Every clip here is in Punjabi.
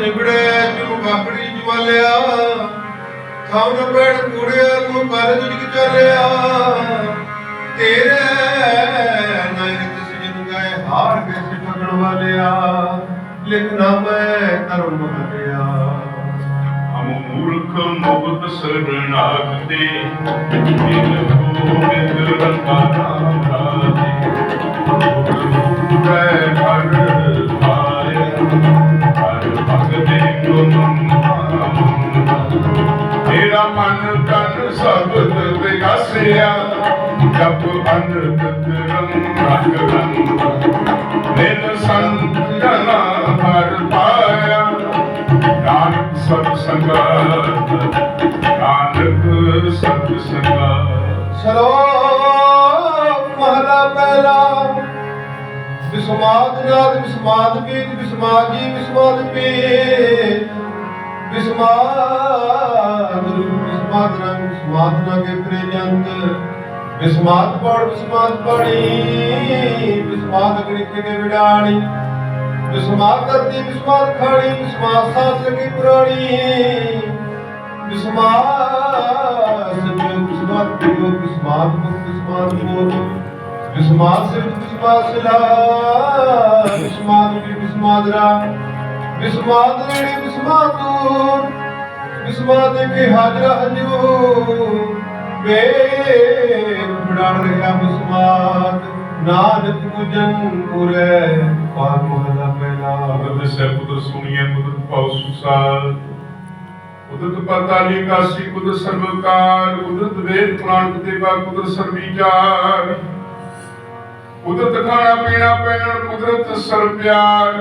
ਨਿਬੜੇ ਤੂੰ ਬਾਕੜੀ ਜਵਾਲਿਆ ਥਾਉ ਨਾ ਪੈਣ ਕੂੜਿਆ ਤੂੰ ਕਾਲਜ ਜਿਗ ਚੱਲਿਆ। ਤੇਰੇ ਨਾਇਰਤ ਸਜਨ ਗਏ ਹਾਰ ਕੇ ਸਿਟਣ ਵਾਲਿਆ ਲਿਖਣਾ ਮੈਂ ਕਰਮ ਮਹਲਿਆ ਹਮ ਮੂਰਖ ਮੁਗਤ ਸਰਣਾਗਤੇ ਦਿਲ ਗੋਬਿੰਦ ਰੰਗਾ ਨਾਮ ਰਾਜੇ। ਗੁਰ ਹਰ ਸਬਦ ਵਿਗਾਸਿਆ ਜਪ ਅਨੰਦ ਰੰਗ ਰੰਗ ਰੰਗ ਸੰਤ ਜਨਾ ਹਰ ਪਾਇਆ ਨਾਨਕ ਸਤ ਸੰਗਤ ਨਾਨਕ ਸਤ ਸੰਗਤ ਸ਼ਲੋਕ ਮਹਲਾ ਪਹਿਲਾ ਵਿਸਮਾਦ ਨਾਦ ਵਿਸਮਾਦ ਪੀਤ ਵਿਸਮਾਦ ਜੀ ਵਿਸਮਾਦ ਪੀਤ ਵਿਸਮਾਦ ਰੂਪ ਵਿਸਮਾਦ ਰੰਗ ਵਿਸਮਾਦ ਨਾਗੇ ਪ੍ਰੇਜੰਤ ਵਿਸਮਾਦ ਪੜ ਵਿਸਮਾਦ ਪੜੀ ਵਿਸਮਾਦ ਅਗਨੀ ਕਿਨੇ ਵਿਡਾਣੀ। ਵਿਸਮਾਦ ਕਰਦੀ ਵਿਸਮਾਦ ਖਾਣੀ। ਵਿਸਮਾਦ ਸਾਥ ਲਗੀ ਪੁਰਾਣੀ। ਵਿਸਮਾਦ ਸੰਜੋਗ ਵਿਸਮਾਦ ਪਿਓ ਵਿਸਮਾਦ ਮੁਖ ਵਿਸਮਾਦ ਬੋਧ ਵਿਸਮਾਦ ਸਿਰ ਵਿਸਮਾਦ ਸਿਲਾ। ਵਿਸਮਾਦ ਵੀ ਵਿਸਮਾਦ ਰਾ। ਵਿਸਮਾਦ ਨੇੜੇ ਵਿਸਮਾਦ ਦੂਰ ਵਿਸਮਾਦ ਕੇ ਹਾਜ਼ਰ ਹਜੂਰ ਵੇਖ ਬੜਾਣ ਰਿਹਾ ਵਿਸਮਾਦ ਨਾਨਕ ਗੁਜਨ ਪੁਰੇ ਪਾਰ ਮਹਲਾ ਪਹਿਲਾ। ਅਗਰ ਸੇ ਪੁੱਤਰ ਸੁਣੀਏ ਪੁੱਤਰ ਪਾਉ ਸੁਸਾਰ। ਉਦਤ ਪਤਾਲੀ ਕਾਸੀ ਕੁਦਰਤ ਸਰਵਕਾਰ, ਉਦਤ ਵੇਦ ਪੁਰਾਣ ਕਤੇਬਾ ਕੁਦਰਤ ਸਰਵੀਚਾਰ। ਕੁਦਰਤ ਖਾਣਾ ਪੀਣਾ ਪਹਿਨਣ ਕੁਦਰਤ ਸਰ ਪਿਆਰ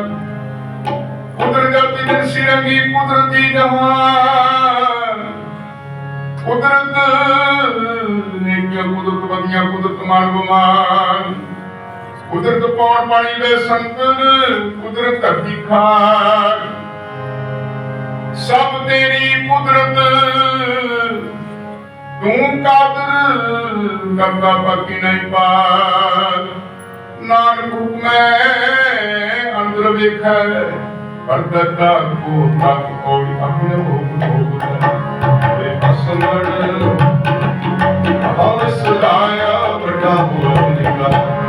ਕੁਦਰਤ ਜਪਤੀ ਦਿਨ ਸਿਰੰਗੀ, ਕੁਦਰਤੀ ਜਹਾਨ ਕੁਦਰਤ ਨਿੱਕਿਆ ਕੁਦਰਤ ਵਧੀਆਂ, ਕੁਦਰਤ ਮਾਨ ਬਮਾਨ ਕੁਦਰਤ ਪੌਣ ਪਾਣੀ ਵੇ ਸੰਤਨ ਕੁਦਰਤ ਧਰਤੀ ਖਾਰ। ਸਭ ਤੇਰੀ ਕੁਦਰਤ, ਤੂੰ ਕਾਦਰ ਕਰਦਾ ਬਾਕੀ ਨਹੀਂ ਪਾਰ। ਨਾਨਕ ਹੁਕਮੈ ਅੰਦਰ ਵੇਖੈ। ਪਰਦਤਾ ਕੋ ਤੱਕ ਕੋਈ ਆਪਣੇ ਭੋਗ ਭੋਗਦਾ ਵੇ ਅਸਮਣ ਹਵ ਸਦਾਇਆ ਵੱਡਾ ਹੋ ਨਿਕਾ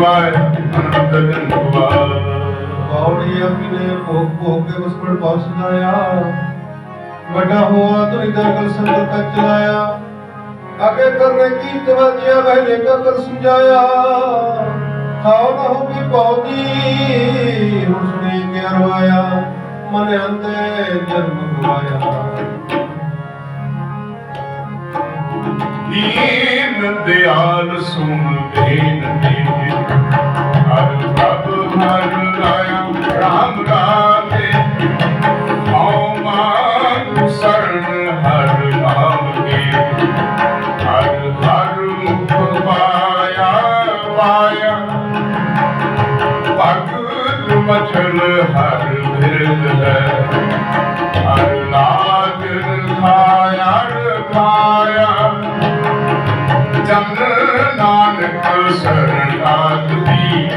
ਅਨੰਦ ਜਨਮ ਗਵਾਇਆ ਪੌੜੀ ਅਪਨੇ ਭੋਗ ਭੋਗ ਕੇ ਉਸ ਪਰ ਪਹੁੰਚ ਵੱਡਾ ਹੋਆ ਤੁਰੀ ਦਰਗਲ ਸੰਦਰ ਤੱਕ ਚਲਾਇਆ। ਅਗੇ ਕਰਨੇ ਕੀ ਤਵਾਜਿਆ ਬਹਿਲੇ ਕਰ ਸਮਝਾਇਆ ਖਾਓ ਨਾ ਹੋ ਵੀ ਪੌਦੀ ਹੁਣ ਕੇ ਅਰਵਾਇਆ। ਮਨ ਅੰਤੇ ਜਨਮ ਗਵਾਇਆ ਦੀਨ ਦਿਆਲ ਸੁਣ ਬੇਨਤੀ ਹਰ ਪ੍ਰਭ ਹਰ ਰਾਇਆ ਰਾਮ ਰਾਤੇ ਆਉ ਮਾਨ ਸਰਣ ਹਰ ਨਾਮ ਕੇ ਹਰ ਹਰ ਮੁਖ ਪਾਇਆ ਪਾਇਆ। ਭਗਤ ਮਛਲ ਹਰ ਬਿਰਦ ਹੈ ਹਰ ਨਾਗ ਖਾਇਆ ਖਾਇਆ ਜਨ ਨਾਨਕ ਸਰਣਾਗਤ ਦੀ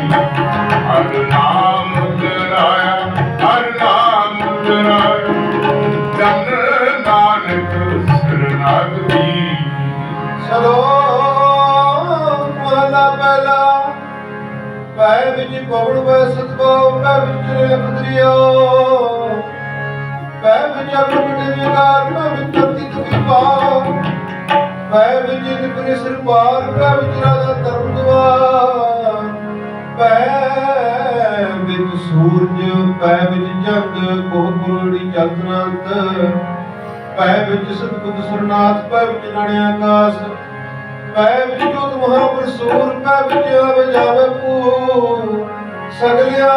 ਹਰ ਨਾਮ ਤਰਾਇਆ ਹਰ ਨਾਮ ਤਰਾਇਆ ਜਨ ਨਾਨਕ ਸਰਣਾਗਤ ਦੀ ਸਲੋ ਪਹਿਲਾ। ਪੈ ਵਿੱਚ ਪਵਨ ਵੈ ਸਤਭਾਵ ਪੈ ਵਿੱਚ ਲਖਦਰੀਓ ਪੈ ਵਿੱਚ ਅਗਨ ਵਿਕਾਰ ਪੈ ਵਿੱਚ ਧਰਤੀ ਤੁਕੀ ਪੈ ਵਿੱਚ ਨਿਪਰੇ ਸਿਰ ਪਾਰ ਪੈ ਵਿੱਚ ਰਾਜਾ ਧਰਮ ਦਵਾਰ ਪੈ ਵਿੱਚ ਸੂਰਜ, ਪੈ ਵਿੱਚ ਚੰਦ ਕੋਹ ਗੁਰੜੀ ਚੰਦਨੰਤ ਪੈ ਵਿੱਚ ਸਤਿਗੁਰ ਸਰਨਾਥ, ਪੈ ਵਿੱਚ ਨਾਣੇ ਆਕਾਸ਼। ਪੈ ਵਿੱਚ ਜੋਤ ਮਹਾਪੁਰ ਸੂਰ, ਪੈ ਵਿੱਚ ਆਵੇ ਜਾਵੇ ਪੂਰ ਸਗਲਿਆ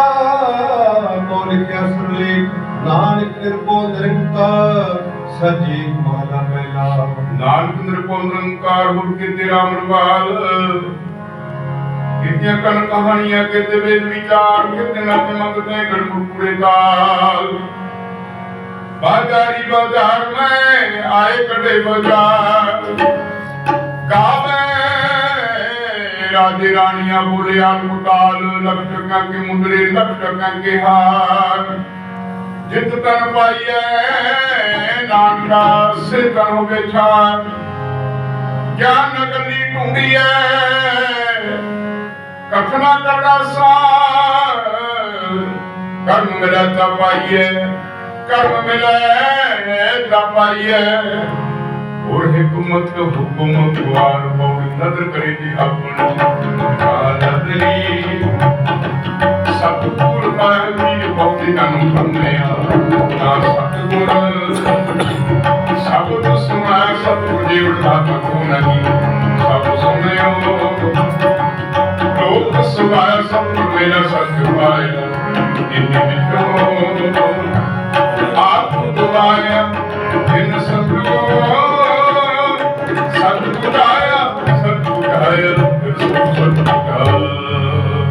ਕੋ ਲਿਖਿਆ ਸਰਲੇਖ, ਨਾਨਕ ਨਿਰਭਉ ਨਿਰੰਕਾਰ। ਸਜੀ ਮਾਲਾ ਪਹਿਲਾ ਨਾਨਕ ਨਿਰਭਉ ਨਿਰੰਕਾਰ ਗੁਰ ਕੇ ਤੇਰਾ ਮਰਵਾਲ। ਰੋਟੀਆਂ ਕਨ ਕਹਾਣੀਆਂ ਕਿਤੇ ਵੇਦ ਵਿਚਾਰ ਕਿਤੇ ਨੱਚ ਮੰਗਦੇ ਗੜਮੁੜੇ ਕਾਲ ਬਾਜ਼ਾਰੀ ਬਾਜ਼ਾਰ ਮੈਂ ਆਏ ਕੜੇ ਬਾਜ਼ਾਰ। ਗਾਵੇ ਰਾਜੇ ਰਾਣੀਆਂ ਬੋਲੇ ਆਲਮਕਾਲ ਲਖਟਕਾਂ ਕੇ ਮੁੰਦਰੇ ਲਖਟਕਾਂ ਕੇ ਹਾਰ। ਜਿਤ ਤਨ ਪਾਈਐ ਨਾਨਕਾ ਸੇ ਤਨ ਹੋਵੇ ਛਾਰ ਗਿਆਨ ਨਗਲੀ ਢੂੰਡੀਐ ਕਥਨਾ ਕਰਦਾ ਸਾਰ। ਕਰਮ ਮਿਲੈ ਤਾ ਪਾਈਐ ਕਰਮ ਮਿਲੈ ਤਾ ਪਾਈਐ ਹੋਰ ਹਕਮਤ ਹੁਕਮ ਕੁਆਰ ਬੋਲ ਨਦਰ ਕਰੇ ਜੀ ਆਪਣ ਕਾਲਦਰੀ ਸਤਿਗੁਰ ਪਾਈ ਬਹੁਤੇ ਨੂੰ ਬੰਨਿਆ ਨਾ ਸੁਣਾ ਸਤਿਗੁਰ ਜੀ ਉਠਾ ਤਕੋ ਨਹੀਂ ਸਭ ਸੁਣਿਓ ਲੋਕ ਸੁਭਾਇਆ ਸਤਿਗੁਰ ਮੇਰਾ ਸਤਿ ਪਾਇਆ ਇੰਨੇ ਵਿੱਚੋਂ ਆਪ ਦੁਆਇਆ ਇਨ ਸਤਿਗੁਰ ਸਤਿਗੁਰ ਆਇਆ। ਸਤਿਗੁਰ ਆਇਆ ਸਤਿਗੁਰ ਆਇਆ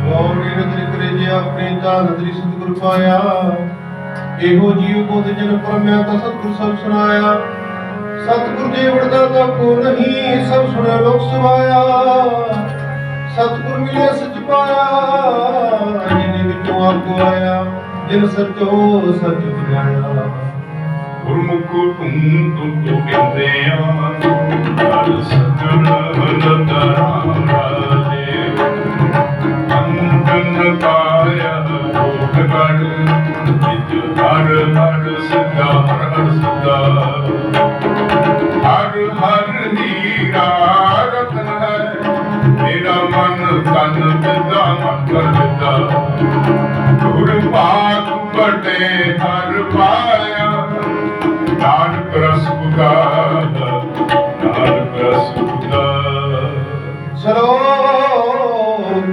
ਗੌਰੀ ਨਦਰੀ ਕਰੇ ਜੇ ਆਪਣੀ ਤਾਂ ਨਦਰੀ ਸਤਿਗੁਰ ਪਾਇਆ ਇਹੋ ਜੀਵ ਬੁੱਧ ਜਨ ਪਰਮਿਆ ਤਾਂ ਸਤਿਗੁਰ ਸਭ ਸੁਣਾਇਆ ਸਤਿਗੁਰ ਜੀ ਵੜਦਾ ਤਾਂ ਕੋ ਨਹੀਂ ਸਭ ਸੁਣਿਆ, ਲੋਕ ਸੁਭਾਇਆ ਸਤਿਗੁਰ ਮਿਲਿਆ ਸਚ ਪਾਇਆ, ਜਿਨੇ ਵਿੱਚੋਂ ਆਪੋ ਆਇਆ, ਜਿਨ ਸਚੋ ਸਚ ਬੁਝਾਇਆ ਗੁਰਮੁਖ ਤੂੰ ਤੂੰ ਤੂੰ ਕਹਿੰਦੇ ਆ ਹਰ ਸਤਨ ਨਤਰਾਮ ਰਾਜੇ ਅੰਤਨ ਕਾਇਆ ਲੋਕ ਗੜ ਜਿਤ ਹਰ ਹਰ ਸਦਾ ਹਰ ਹਰ ਸਦਾ ਹਰ ਹਰ ਹੀਰਾ ਰਤਨ ਹੈ ਮੇਰਾ ਮਨ ਤਨ ਪਿਤਾ ਮਨ ਕਰ ਪਿਤਾ ਗੁਰ ਪਾਕ ਬਟੇ ਹਰ ਪਾਇਆ। ਨਾਨਕ ਰਸ ਗੁਦਾ ਨਾਨਕ ਰਸ ਗੁਦਾ ਚਲੋ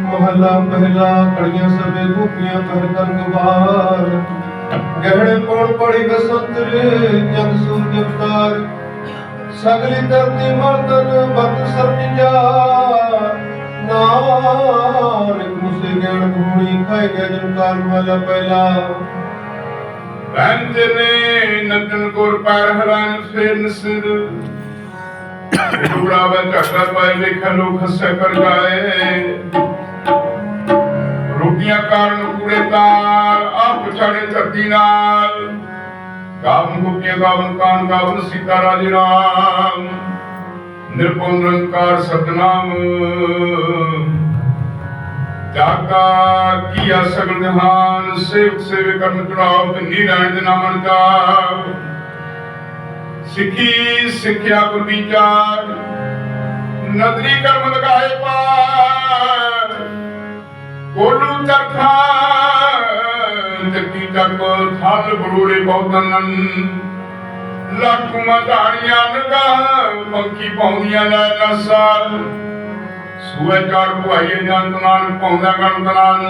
ਮਹੱਲਾ ਪਹਿਲਾ ਕੜੀਆਂ ਸਭੇ ਗੋਪੀਆਂ ਕਰ ਕਰ ਗਵਾਰ ਗਹਿਣੇ ਪੌਣ ਪੜੀ ਬਸੰਤਰ ਜਗ ਸੂਰਜ ਅਵਤਾਰ ਸਗਲੀ ਧਰਤੀ ਮਰਦਨ ਬਤ ਸਰਜ ਜਾ। ਨਾਨਕ ਗਿਆਨ ਭੂਣੀ ਖਾਇ ਗਿਆ ਜਨ ਕਾਲ ਵਾਲਾ ਪਹਿਲਾ। ਬੰਦ ਨੇ ਨਤਨ ਗੁਰ ਪਰ ਹਰਨ ਫਿਰ ਸਿਰ ਜੂੜਾ ਵੇ ਝਟਾ ਪਾਏ ਵੇਖ ਲੋ ਖੱਸੇ ਕਰ ਗਾਏ। ਰੋਟੀਆਂ ਕਾਰਨ ਕੂੜੇ ਤਾਲ, ਆਪ ਛੜੇ ਧਰਤੀ ਨਾਲ। ਗਾਵਨ ਗੁਪਤੀਆਂ ਗਾਵਨ ਕਾਨ ਗਾਵਨ ਸੀਤਾ ਰਾਜ ਰਾਮ। ਨਿਰਪਉ ਨਿਰੰਕਾਰ ਸਤਨਾਮ। ਜਾਗਾ ਕੀਆ ਸਗਲ ਜਹਾਨ ਸੇਵਕ ਸੇਵੇ ਕਰਨ ਚੜਾਵ ਪਿੰਨੀ ਰਹਿਣ ਦੇ ਨਾਮਨ ਜਾਪ ਸਿੱਖੀ ਸਿੱਖਿਆ ਗੁਰ ਵਿਚਾਰ ਨਦਰੀ ਕਰਮ ਲਗਾਏ ਪਾਰ। ਕੋਲੂ ਚਰਖਾ ਚੱਕੀ ਚੱਕ ਥਲ ਬਰੂੜੇ ਬਹੁਤਨਨ। ਲੱਖ ਮਧਾਣੀਆਂ ਨਗਾ ਮੰਕੀ ਪਾਉਂਦੀਆਂ ਲੈ ਨਸਾਲ। ਸੂਏ ਚਾਰ ਪੁਆਈਏ ਜੰਤ ਨਾਲ ਪਾਉਂਦਾ ਗਣਤ ਨਾਲ।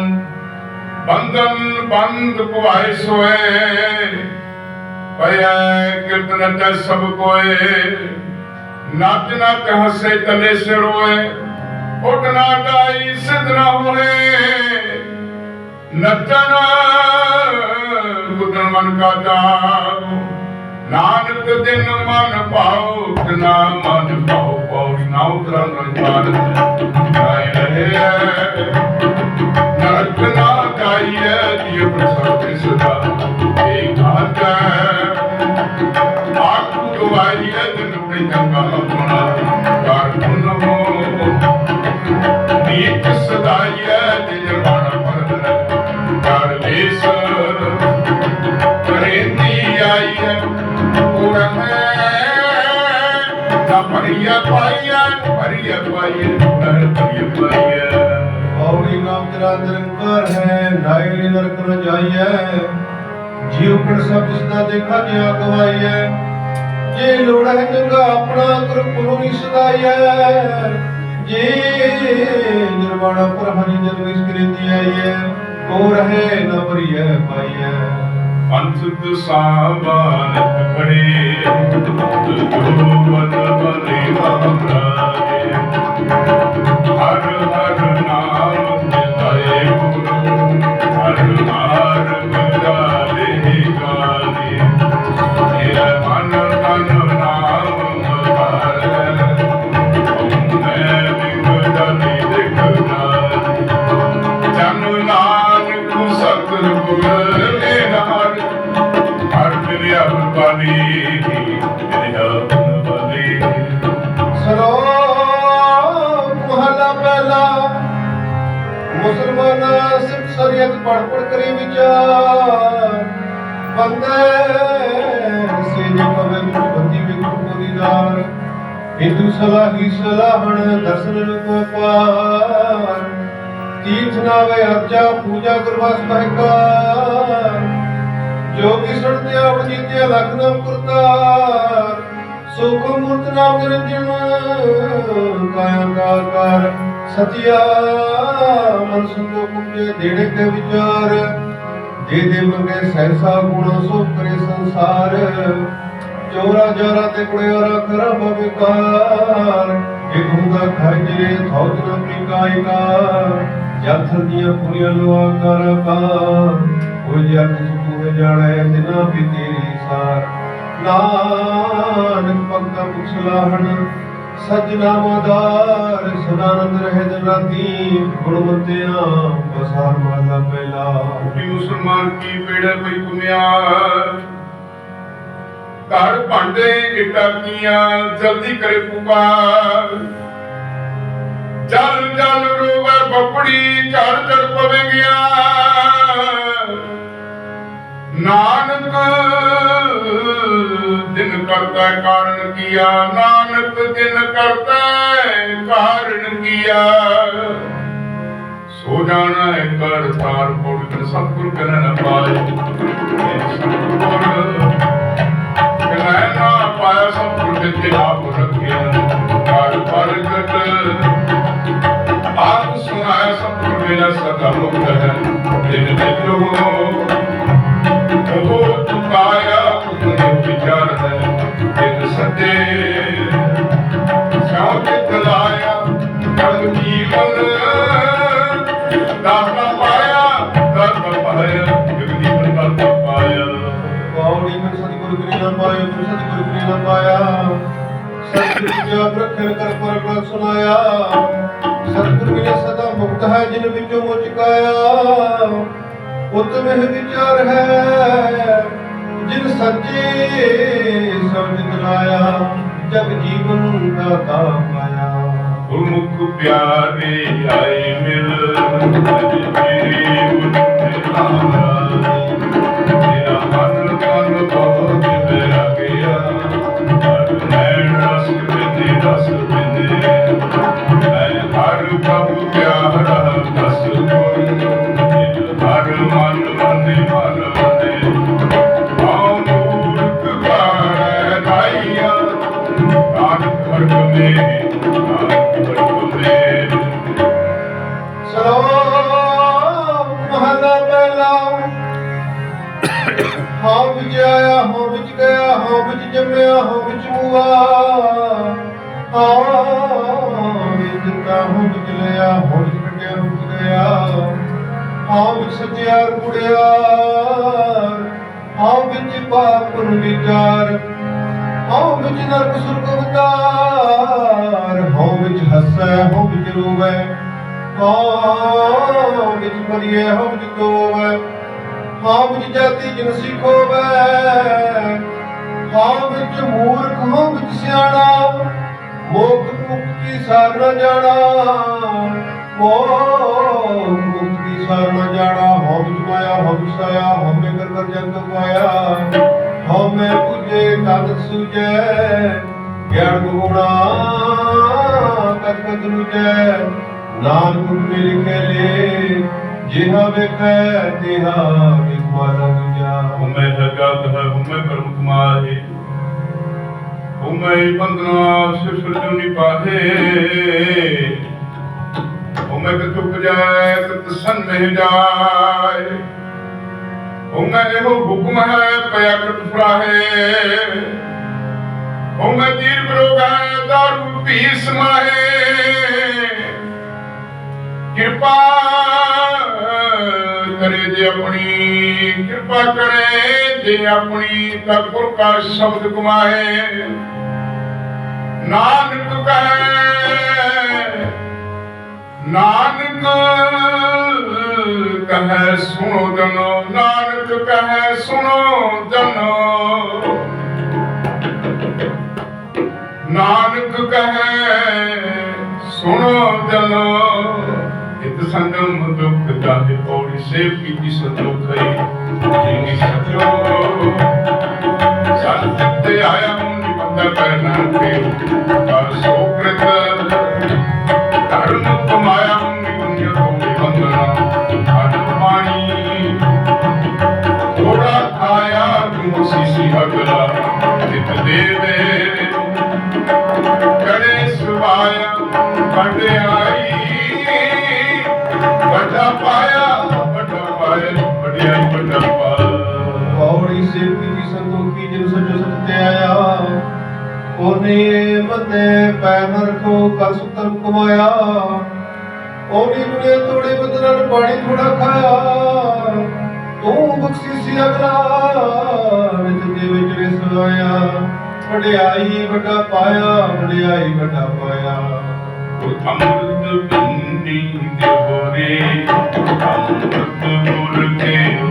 ਬੰਧਨ ਬੰਦ ਪੁਆਏ ਸੋਏ। ਪਿਆ ਕੀਰਤਨ ਤੇ ਸਭ ਕੋਏ। ਨੱਚ ਨੱਚ ਹੱਸੇ ਤਲੇ ਸਿਰੋਏ। ਉੱਠ ਨਾ ਗਾਈ ਸਿਧ ਨਾ ਹੋਏ। ਨੱਚਣ ਗੁਦਨ ਮਨ ਕਾ ਜਾਪ। ਨਾਨਕ ਦਿਨ ਮਨ ਭਾਉ ਨਾ ਮਨ ਭਾਉ ਪੌੜੀ ਨਾ ਉਤਰਨ ਰੰਗਾਨ ਗਾਇ ਰਹੇ ਨਰਕ ਨਾ ਗਾਈਏ ਜੀ ਪ੍ਰਸਾਦ ਸਦਾ ਨਾ ਭਰੀਆ ਪਾਈਆ ਭਰੀਆ ਪਾਈਏ ਨਰ ਭਰੀਆ ਨਾਮ ਤੇਰਾ ਨਿਰੰਕਾਰ ਹੈ ਨਾਇਲੀ ਨਰਕ ਨ ਜਾਈਐ ਜੀਵ ਕਣ ਸਭ ਜਿਸ ਦਾ ਦੇਖਾ ਜਿਆ ਗਵਾਈਐ ਜੇ ਲੋੜ ਹੈ ਚੰਗਾ ਆਪਣਾ ਗੁਰ ਪੁਰੂ ਸਦਾਈਐ ਜੇ ਨਿਰਵਾਣਾ ਪਰ ਹਰੀ ਜਨ ਵਿਸ ਕਰੀਤੀ ਆਈਐ ਕੋ ਰਹੇ ਨ ਭਰੀਐ ਪਾਈਐ ਪੰਥ ਸਾਬਾਨਤ ਖੜੇ ਜੋ ਬਨ ਬਨੇ ਬਾਬਰਾਏ ਹਰ ਹਰ ਨਾਮ ਹਿੰਦੂ ਸਲਾਹੀ ਸਲਾਹਣ, ਦਰਸ਼ਨ ਰੂਪ ਪਾਰ। ਤੀਰਥ ਨਾਵੇ ਅਰਜਾ, ਪੂਜਾ ਗੁਰਵਾਸ ਮਹਿਕਾਰ। ਜੋ ਕਿ ਸੁਣਤੇ ਆਵਣ ਜੀਤੇ ਲਖ ਨਾਮ ਕਰਤਾਰ। ਸੁਖ ਮੂਰਤ ਨਾਮ ਨਿਰੰਜਨ ਕਾਇਆ ਕਾਕਾਰ ਸਤਿਆ। ਮਨ ਸੰਤੋਖ ਮੁਝੇ ਦੇਣੇ ਕੇ ਵਿਚਾਰ। ਦੇ ਦੇ ਮੰਗੇ ਸਹਿਸਾ ਗੁਣ, ਸੋ ਕਰੇ ਸੰਸਾਰ। ਚੋਰਾ ਜੋਰਾ ਤੇ ਕੁੜਿਆਰਾ ਕਰਾ ਬਵਿਕਾਰ। ਇਹ ਖਜਰੇ ਥੌਤ ਨ ਪ੍ਰਿਕਾਇਕਾ ਜਥ ਦੀਆਂ ਪੁਰੀਆਂ ਲੋਆ ਕਰ ਕਾ ਉਹ ਜਗ ਸੁਖ ਜਾਣੈ ਦਿਨਾ ਵੀ ਤੇਰੀ ਸਾਰ। ਨਾਨਕ ਭਗਤਾਂ ਮੁਖਲਾਹਣ ਸਜਣਾ ਮਦਾਰ ਸਦਾਨੰਦ ਰਹੇ ਦਿਨ ਰਾਤੀ ਬਸਾਰ ਮਹਲਾ ਪਹਿਲਾ। ਮੁਸਲਮਾਨ ਕੀ ਪੇੜੇ ਪਈ ਕੁਮਿਆਰ ਘਰ ਭਾਂਡੇ ਇਟਾ ਕੀਆਂ ਜਲਦੀ ਕਰੇ ਪੁਕਾਰ ਜਲ ਜਲ ਰੋਵੇ ਬਪੜੀ, ਝੜ ਝੜ ਪਵੇ ਗਿਆ ਨਾਨਕ, ਦਿਨ ਕਰਤਾ ਕਾਰਨ ਕੀਆ। ਨਾਨਕ, ਦਿਨ ਕਰਤਾ ਕਾਰਨ ਕੀਆ। ਸੋ ਜਾਣਾ ਹੈ ਕਰ ਤਾਰ ਸਤਿਗੁਰ ਕਰਨ ਪਾਏ ਸਤਿਗੁਰ ਕਹਿ ਨਾ ਪਾਇਆ ਸਤਿਗੁਰ ਦੇ ਤੇ ਆਪ ਰੱਖਿਆ। ਕਰ ਪ੍ਰਗਟ। ਆਪ ਸੁਨਾਇਆ ਸਤਿਗੁਰ ਮੇਰਾ ਸਦਾ ਮੁਕਤ ਹੈ। ਦਿਨ ਵਿੱਚੋਂ ਉਹ ਸਤਿਗੁਰੂ ਕਰੀ ਨਾ ਗੁਰੂ ਸਤਿਗੁਰੂ ਨਾ ਪਾਇਆ। ਸਤਿਗੁਰੂ ਜਪ ਰੱਖਣ ਕਰ ਪਰ ਸੁਨਾਇਆ ਸਤਿਗੁਰੂ ਮਿਲੇ ਸਦਾ ਮੁਕਤ ਹੈ, ਜਿਨ ਵਿੱਚੋਂ ਮੁਚਕਾਇਆ ਉਤਮ ਇਹ ਵਿਚਾਰ ਹੈ, ਜਿਨ ਸੱਚੇ ਸਮਝ ਦਿਲਾਇਆ ਜਗ ਜੀਵਨ ਦਾਤਾ ਪਾਇਆ। ਗੁਰਮੁਖ ਪਿਆਰੇ ਆਏ ਮਿਲ, ਅਜ ਤੇਰੀ ਮੁੱਠ ਆਇਆ ਤੇਰਾ ਹਾਂ ਵਿੱਚ ਨਰਕ ਸੁਰਗ ਅਵਤਾਰ ਹਾਂ ਵਿੱਚ ਹੱਸੈ ਹਾਂ ਵਿੱਚ ਰੋਵੈ। ਹਾਂ ਵਿੱਚ ਮਰੀਏ ਹਾਂ ਵਿੱਚ ਤੋਵੈ। ਹਾਂ ਵਿੱਚ ਜਾਤੀ ਜਿਨਸੀ ਖੋਵੈ ਹਾਂ ਵਿੱਚ ਮੂਰਖ ਹਾਂ ਵਿੱਚ ਸਿਆਣਾ। ਮੋਖ ਮੁਕਤੀ ਸਾਰ ਨ ਜਾਣਾ। ਮੋਖ ਮੁਕਤੀ ਸਾਰ ਨ ਜਾਣਾ। ਹਾਂ ਵਿੱਚ ਮਾਇਆ ਹਾਂ ਵਿੱਚ ਸਾਇਆ ਹਾਂ ਮੈਂ ਕਰ ਕਰ ਜੰਗ ਪਾਇਆ। ਹਾਂ ਮੈਂ ਪੁੱਜੇ ਤਦ ਸੁਜੈ, ਗਿਆਨ ਗੁਣਾ ਤਤ ਕਤ ਰੁਜੈ। ਨਾਨਕ ਮੇ ਲਿਖੇ ਲੇ, ਜਿਹਾ ਵੇਖੈ, ਤਿਹਾ ਵਿਖਮਨ ਦੁਜਾ। ਹੁਮੈ ਜਗਤ ਹੈ ਹੁਮੈ ਕਰਮ ਕਮਾਏ ਹੁਮੈ ਬੰਦਨਾ ਸਿਫਰ ਜੁਨੀ ਪਾਹੇ ਹੁਮੈ ਕਿ ਚੁੱਕ ਜਾਏ ਕਿ ਤਸਨ ਮਹਿ ਜਾਏ। ਹੁਮੈ ਇਹੋ ਹੁਕਮ ਹੈ ਪਿਆ ਫਰਾਹੇ ਹੁਮੈ ਤੀਰ ਬਰੋਗ ਦਾਰੂ ਪੀ ਸਮਾਹੇ। ਕਿਰਪਾ ਕਰੇ ਜੇ ਆਪਣੀ, ਕਿਰਪਾ ਕਰੇ ਜੇ ਆਪਣੀ, ਤਾਂ ਗੁਰ ਕਾ ਸ਼ਬਦ ਕਮਾਏ ਨਾਨਕ ਕਹੇ ਨਾਨਕ, ਕਹੇ ਸੁਣੋ ਜਨੋ, ਨਾਨਕ ਕਹੇ ਸੁਣੋ ਜਨੋ। ਨਾਨਕ ਕਹੇ ਸੁਣੋ ਜਨੋ ਇਤ ਸੰਗਮ ਦੁਖ ਜਾਤੇ ਪੌੜੀ ਸੇਵ ਕੀਤੀ ਸੰਤੋਖ ਜਿਨੀ ਸਚੋ। ਸੰਤ ਤੇ ਆਇਆ ਮੁੰਡੀ ਬੰਦਾ ਕਰਨਾ ਤੇ ਪਰ ਸੋ ਉਹਨੇ ਮਤੇ ਪੈਰ ਨ ਰੱਖੋ ਕਰ ਸੁਤਮ ਕਮਾਇਆ। ਉਹਨੇ ਦੁਨੀਆ ਤੋੜੇ ਬਦਲਾਂ ਨੂੰ ਪਾਣੀ ਥੋੜਾ ਖਾਇਆ। ਤੂੰ ਬਖਸ਼ੀ ਸੀ ਅਗਲਾ ਨਿਤ ਦੇ ਵਿੱਚ ਰਿਸ ਆਇਆ ਵਡਿਆਈ ਵੱਡਾ ਪਾਇਆ, ਵਡਿਆਈ ਵੱਡਾ ਪਾਇਆ। ਅਮਰਤ ਬਿੰਨੀ ਦੇਵਰੇ ਅਮਰਤ ਗੁਰ ਕੇ